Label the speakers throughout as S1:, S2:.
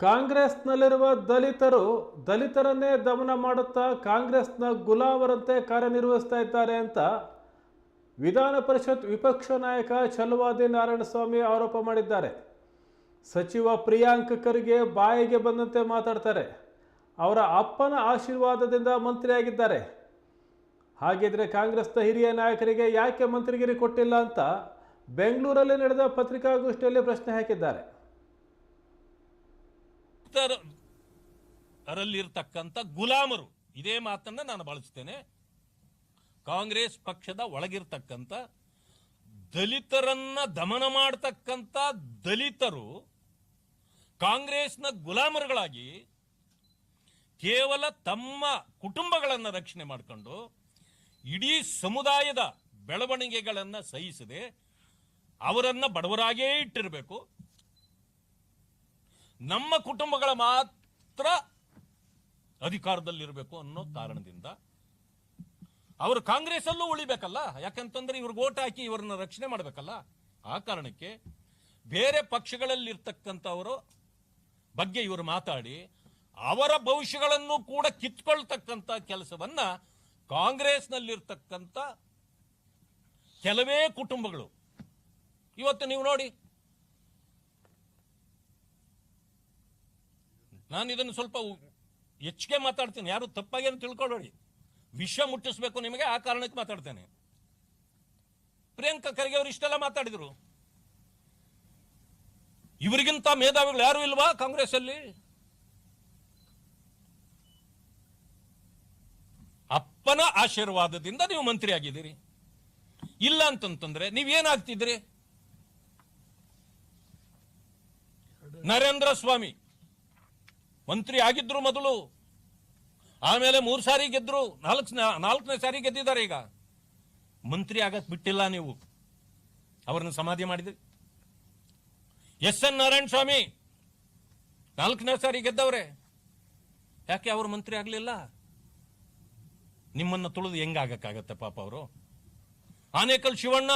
S1: ಕಾಂಗ್ರೆಸ್ನಲ್ಲಿರುವ ದಲಿತರು ದಲಿತರನ್ನೇ ದಮನ ಮಾಡುತ್ತಾ ಕಾಂಗ್ರೆಸ್ನ ಗುಲಾಮರಂತೆ ಕಾರ್ಯನಿರ್ವಹಿಸ್ತಾ ಇದ್ದಾರೆ ಅಂತ ವಿಧಾನ ಪರಿಷತ್ ವಿಪಕ್ಷ ನಾಯಕ ಚಲುವಾದಿ ನಾರಾಯಣಸ್ವಾಮಿ ಆರೋಪ ಮಾಡಿದ್ದಾರೆ. ಸಚಿವ ಪ್ರಿಯಾಂಕ್ ಖರ್ಗೆ ಬಾಯಿಗೆ ಬಂದಂತೆ ಮಾತಾಡ್ತಾರೆ. ಅವರ ಅಪ್ಪನ ಆಶೀರ್ವಾದದಿಂದ ಮಂತ್ರಿಯಾಗಿದ್ದಾರೆ. ಹಾಗಿದ್ರೆ ಕಾಂಗ್ರೆಸ್ನ ಹಿರಿಯ ನಾಯಕರಿಗೆ ಯಾಕೆ ಮಂತ್ರಿಗಿರಿ ಕೊಟ್ಟಿಲ್ಲ ಅಂತ ಬೆಂಗಳೂರಲ್ಲಿ ನಡೆದ ಪತ್ರಿಕಾಗೋಷ್ಠಿಯಲ್ಲಿ ಪ್ರಶ್ನೆ ಹಾಕಿದ್ದಾರೆ.
S2: ಅರಲ್ಲಿರ್ತಕ್ಕಂಥ ಗುಲಾಮರು. ಇದೇ ಮಾತನ್ನ ನಾನು ಬಳಸ್ತೇನೆ. ಕಾಂಗ್ರೆಸ್ ಪಕ್ಷದ ಒಳಗಿರ್ತಕ್ಕಂಥ ದಲಿತರನ್ನ ದಮನ ಮಾಡತಕ್ಕಂಥ ದಲಿತರು ಕಾಂಗ್ರೆಸ್ನ ಗುಲಾಮರುಗಳಾಗಿ ಕೇವಲ ತಮ್ಮ ಕುಟುಂಬಗಳನ್ನು ರಕ್ಷಣೆ ಮಾಡಿಕೊಂಡು ಇಡೀ ಸಮುದಾಯದ ಬೆಳವಣಿಗೆಗಳನ್ನ ಸಹಿಸದೆ ಅವರನ್ನು ಬಡವರಾಗೇ ಇಟ್ಟಿರಬೇಕು. ನಮ್ಮ ಕುಟುಂಬಗಳ ಮಾತ್ರ ಅಧಿಕಾರದಲ್ಲಿರಬೇಕು ಅನ್ನೋ ಕಾರಣದಿಂದ ಅವರು ಕಾಂಗ್ರೆಸಲ್ಲೂ ಉಳಿಬೇಕಲ್ಲ? ಯಾಕಂತಂದ್ರೆ ಇವ್ರಿಗೆ ಓಟ್ ಹಾಕಿ ಇವರನ್ನ ರಕ್ಷಣೆ ಮಾಡಬೇಕಲ್ಲ? ಆ ಕಾರಣಕ್ಕೆ ಬೇರೆ ಪಕ್ಷಗಳಲ್ಲಿರ್ತಕ್ಕಂಥವರು ಬಗ್ಗೆ ಇವರು ಮಾತಾಡಿ, ಅವರ ಭವಿಷ್ಯಗಳನ್ನು ಕೂಡ ಕಿತ್ಕೊಳ್ತಕ್ಕಂಥ ಕೆಲಸವನ್ನ ಕಾಂಗ್ರೆಸ್ನಲ್ಲಿರ್ತಕ್ಕಂಥ ಕೆಲವೇ ಕುಟುಂಬಗಳು. ಇವತ್ತು ನೀವು ನೋಡಿ ನಾನು ಇದನ್ನು ಸ್ವಲ್ಪ ಹೆಚ್ಚಿಗೆ ಮಾತಾಡ್ತೀನಿ. ಯಾರು ತಪ್ಪಾಗಿ ಅಂತ ತಿಳ್ಕೊಳ್ಳೋಡಿ ವಿಷ ಮುಟ್ಟಿಸ್ಬೇಕು ನಿಮಗೆ, ಆ ಕಾರಣಕ್ಕೆ ಮಾತಾಡ್ತೇನೆ. ಪ್ರಿಯಾಂಕಾ ಖರ್ಗೆ ಅವರು ಇಷ್ಟೆಲ್ಲ ಮಾತಾಡಿದ್ರು. ಇವರಿಗಿಂತ ಮೇಧಾವಿಗಳು ಯಾರು ಇಲ್ವಾ ಕಾಂಗ್ರೆಸ್ ಅಲ್ಲಿ ಅಪ್ಪನ ಆಶೀರ್ವಾದದಿಂದ ನೀವು ಮಂತ್ರಿ ಆಗಿದ್ದೀರಿ ಇಲ್ಲ ಅಂತಂತಂದ್ರೆ ನೀವೇನಾಗ್ತಿದ್ರಿ ನರೇಂದ್ರ ಸ್ವಾಮಿ ಮಂತ್ರಿ ಆಗಿದ್ರು ಮೊದಲು. ಆಮೇಲೆ ಮೂರು ಸಾರಿ ಗೆದ್ರು, ನಾಲ್ಕು ನಾಲ್ಕನೇ ಸಾರಿ ಗೆದ್ದಿದ್ದಾರೆ ಈಗ. ಮಂತ್ರಿ ಆಗಕ್ ಬಿಟ್ಟಿಲ್ಲ ನೀವು. ಅವರನ್ನು ಸಮಾಧಿ ಮಾಡಿದ್ರಿ. ಎಸ್ ಎನ್ ನಾರಾಯಣ ಸ್ವಾಮಿ, ನಾಲ್ಕನೇ ಸಾರಿ ಗೆದ್ದವ್ರೆ. ಯಾಕೆ ಅವರು ಮಂತ್ರಿ ಆಗಲಿಲ್ಲ? ನಿಮ್ಮನ್ನು ತುಳಿದು ಹೆಂಗಾಗಕ್ಕಾಗತ್ತೆ ಪಾಪ ಅವರು? ಆನೇಕಲ್ ಶಿವಣ್ಣ,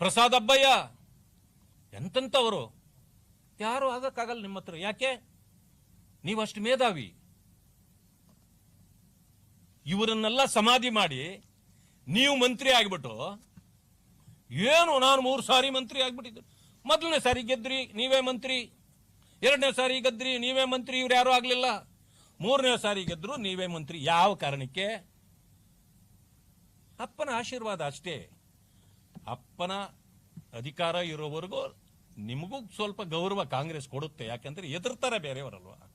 S2: ಪ್ರಸಾದ್ ಅಬ್ಬಯ್ಯ, ಎಂತೆಂಥವರು? ಯಾರು ಆಗಕ್ಕಾಗಲ್ಲ ನಿಮ್ಮ ಹತ್ರ? ಯಾಕೆ? ನೀವಷ್ಟು ಮೇಧಾವಿ. ಇವರನ್ನೆಲ್ಲ ಸಮಾಧಿ ಮಾಡಿ ನೀವು ಮಂತ್ರಿ ಆಗಿಬಿಟ್ಟು, ಏನು ನಾನು ಮೂರು ಸಾರಿ ಮಂತ್ರಿ ಆಗಿಬಿಟ್ಟಿದ್ದೆ. ಮೊದಲನೇ ಸಾರಿ ಗೆದ್ರಿ, ನೀವೇ ಮಂತ್ರಿ. ಎರಡನೇ ಸಾರಿ ಗೆದ್ರಿ, ನೀವೇ ಮಂತ್ರಿ, ಇವ್ರು ಯಾರು ಆಗ್ಲಿಲ್ಲ. ಮೂರನೇ ಸಾರಿ ಗೆದ್ರು, ನೀವೇ ಮಂತ್ರಿ. ಯಾವ ಕಾರಣಕ್ಕೆ? ಅಪ್ಪನ ಆಶೀರ್ವಾದ ಅಷ್ಟೇ. ಅಪ್ಪನ ಅಧಿಕಾರ ಇರೋವರೆಗೂ ನಿಮಗೂ ಸ್ವಲ್ಪ ಗೌರವ ಕಾಂಗ್ರೆಸ್ ಕೊಡುತ್ತೆ ಯಾಕೆಂದ್ರೆ ಎದುರ್ತಾರೆ ಬೇರೆಯವರಲ್ವಾ?